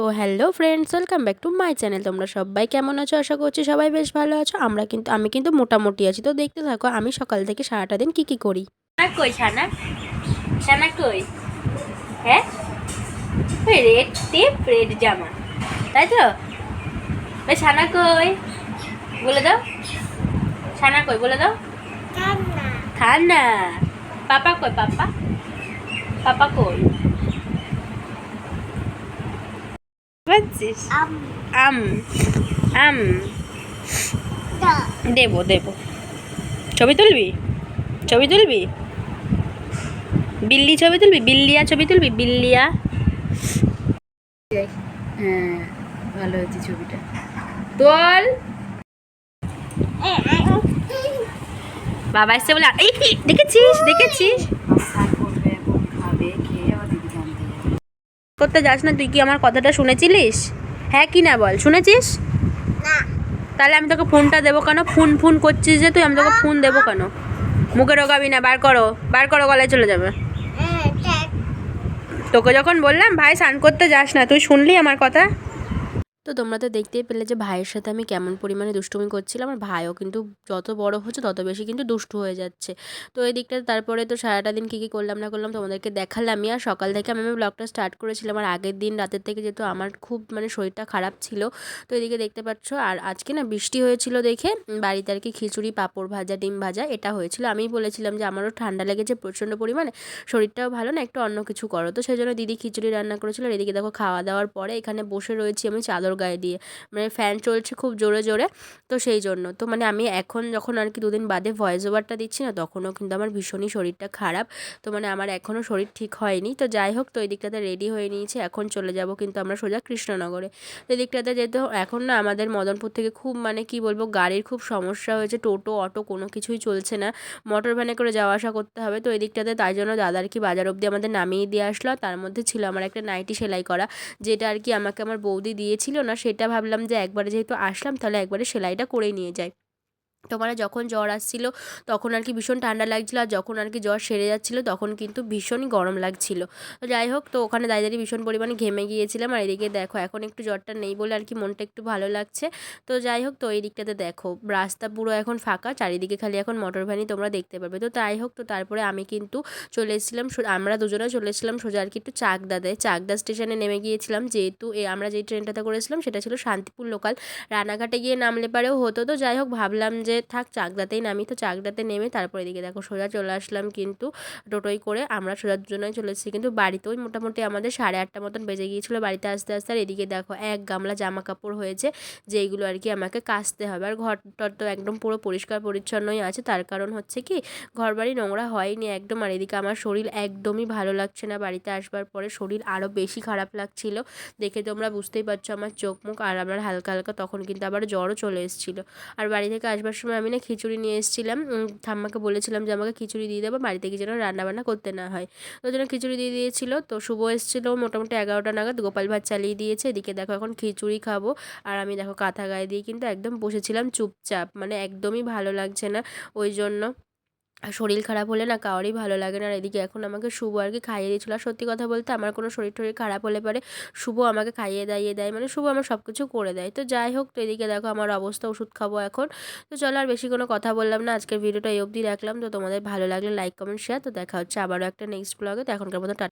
তো hello friends welcome back to my channel তোমরা সবাই কেমন আছো? আশা করছি সবাই বেশ ভালো আছো। আমরা কিন্তু আমি কিন্তু মোটামুটি আছি। তো দেখতে থাকো আমি সকাল থেকে সারাটা দিন কি কি করি। ছানা কই ছানা ছানা কই? হ্যাঁ? ওই রেড টিপ রেড জামা। তাই তো? ওই ছানা কই? বলে দাও। ছানা কই বলে দাও। খানা পাপা কই পাপা? পাপা কই? বুঝছিস আম আম দেবো দেবো ছবি তুলবি? ছবি তুলবি? বিল্লি ছবি তুলবি? বিল্লিয়া ছবি তুলবি? বিল্লিয়া? হ্যাঁ ভালো হয়েছে ছবিটা। তোল! বাবা এসছে বলে দেখেছিস? দেখেছিস? করতে যাস না তুই কি আমার কথাটা শুনেছিলিস? হ্যাঁ কি না বল শুনেছিস? তাহলে আমি তোকে ফোনটা দেবো কেন? ফোন ফোন করছিস যে তুই আমি তোকে ফোন দেবো কেন? মুখে রোগাবি না বার করো বার করো গলায় চলে যাবে। তোকে যখন বললাম ভাই স্নান করতে যাস না তুই শুনলি আমার কথা? তো তোমরা তো দেখতেই পেলে যে ভাইয়ের সাথে আমি কেমন পরিমাণে দুষ্টুমি করছিলাম। আমার ভাইও কিন্তু যত বড় হচ্ছে তত বেশি কিন্তু দুষ্টু হয়ে যাচ্ছে। তো এই দিকটা তারপরে তো সারাটা দিন কী কী করলাম না করলাম তোমাদেরকে দেখালামই। আর সকাল থেকে আমি ব্লগটা স্টার্ট করেছিলাম। আর আগের দিন রাতের থেকে যেহেতু আমার খুব মানে শরীরটা খারাপ ছিল, তো এদিকে দেখতে পাচ্ছ আর আজকে না বৃষ্টি হয়েছিল দেখে বাড়িতে আর কি খিচুড়ি, পাঁপড় ভাজা, ডিম ভাজা এটা হয়েছিল। আমিই বলেছিলাম যে আমারও ঠান্ডা লেগেছে প্রচণ্ড পরিমাণে, শরীরটাও ভালো না, একটু অন্য কিছু করো। তো সেই জন্য দিদি খিচুড়ি রান্না করেছিল। এদিকে দেখো খাওয়া দাওয়ার পরে এখানে বসে রয়েছি আমি চাদর গায়ে দিয়ে। মানে ফ্যান চলছে খুব জোরে জোরে, তো সেই জন্য। তো মানে আমি এখন যখন আর কি দুদিন বাদে ভয়েস ওভারটা দিচ্ছি না, তখনও কিন্তু আমার ভীষণই শরীরটা খারাপ। তো মানে আমার এখনও শরীর ঠিক হয়নি। তো যাই হোক, তো এই দিকটাতে রেডি হয়ে নিয়েছি। এখন চলে যাব কিন্তু আমরা সোজা কৃষ্ণনগরে। তো এই দিকটাতে যেতে এখন না আমাদের মদনপুর থেকে খুব মানে কি বলব, গাড়ির খুব সমস্যা হয়েছে। টোটো, অটো কোনো কিছুই চলছে না। মোটর ভ্যানে করে যাওয়া আসা করতে হবে। তো এই দিকটাতে তাই জন্য দাদার কি বাজার অবধি আমাদের নামিয়ে দিয়ে আসলো। তার মধ্যে ছিল আমার একটা নাইটি সেলাই করা, যেটা আর কি আমাকে আমার বৌদি দিয়েছিল। না সেটা ভাবলাম যে একবারে যেহেতু আসলাম তাহলে একবারে সেলাইটা করে নিয়ে যাই। তো মানে যখন জ্বর আসছিল, তখন আর কি ভীষণ ঠান্ডা লাগছিল, আর যখন আর কি জ্বর সেরে যাচ্ছিল, তখন কিন্তু ভীষণই গরম লাগছিল। তো যাই হোক, তো ওখানে দাঁড়িয়ে দাঁড়িয়ে ভীষণ পরিমাণে ঘেমে গিয়েছিলাম, আর এদিকে দেখো, এখন একটু জ্বরটা নেই বলে আর কি মনটা একটু ভালো লাগছে। তো যাই হোক, তো এই দিকটাতে দেখো, রাস্তা পুরো এখন ফাঁকা, চারিদিকে খালি এখন মোটর ভ্যানই তোমরা দেখতে পারবে তো তাই হোক, তো তারপরে আমি কিন্তু চলে এসেছিলাম আমরা দুজনে চলে এসেছিলাম সোজা আর কি একটু চাকদাতে। চাকদা স্টেশনে নেমে গিয়েছিলাম, যেহেতু আমরা যেই ট্রেনটাতে করেছিলাম, সেটা ছিল শান্তিপুর লোকাল রানাঘাটে গিয়ে নামলে পারেও হতো। তো যাই হোক, ভাবলাম যে থাক চাকদাতেই নামি, তো চাকদাতে নেমে তারপরে এদিকে দেখো সোজা চলে আসলাম কিন্তু টোটোই করে আমরা সোজা দুজনেই চলে এসেছি। কিন্তু বাড়িতেও মোটামুটি আমাদের সাড়ে আটটা মতন বেজে গিয়েছিল বাড়িতে আসতে আসতে। আর এদিকে দেখো এক গামলা জামা কাপড় হয়েছে যেইগুলো আর কি আমাকে কাচতে হবে। আর ঘর টর তো একদম পুরো পরিষ্কার পরিচ্ছন্নই আছে। তার কারণ হচ্ছে কি ঘর বাড়ি নোংরা হয়নি একদম। আর এদিকে আমার শরীর একদমই ভালো লাগছে না। বাড়িতে আসবার পরে শরীর আরও বেশি খারাপ লাগছিল। দেখে তোমরা বুঝতেই পারছ আমার চোখ মুখ। আর আমার হালকা হালকা তখন কিন্তু আবার জ্বরও চলে এসেছিল। আর বাড়ি থেকে আসবার সময় আমি না খিচুড়ি নিয়ে এসেছিলাম। ঠাম্মাকে বলেছিলাম যে, আমাকে খিচুড়ি দিয়ে দেবো বাড়িতে গিয়ে যেন রান্নাবান্না করতে না হয়। তো জন্য খিচুড়ি দিয়ে দিয়েছিল। তো শুভ এসেছিল মোটামুটি এগারোটা নাগাদ, গোপাল ভাত চালিয়ে দিয়েছে। এদিকে দেখো, এখন খিচুড়ি খাব। আর আমি দেখো, কাঁথা গায়ে দিয়ে কিন্তু একদম বসেছিলাম চুপচাপ মানে একদমই ভালো লাগছে না। ওই জন্য শরীর খারাপ হলে না কারোরই ভালো লাগে না। আর এদিকে এখন আমাকে শুভ আর কি খাইয়ে দিয়েছিলো। আর সত্যি কথা বলতে আমার কোনো শরীর টরীর খারাপ হলে পরে শুভ আমাকে খাইয়ে দাইয়ে দেয়। মানে শুভ আমার সব কিছু করে দেয়। তো যাই হোক, তো এদিকে দেখো আমার অবস্থা, ওষুধ খাব এখন। তো চলো আর বেশি কোনো কথা বললাম না। আজকের ভিডিওটা এই অবধি রাখলাম। তো তোমাদের ভালো লাগলে লাইক কমেন্ট শেয়ার তো দেখা হচ্ছে আবারও একটা নেক্সট ব্লগে তো এখনকার মতো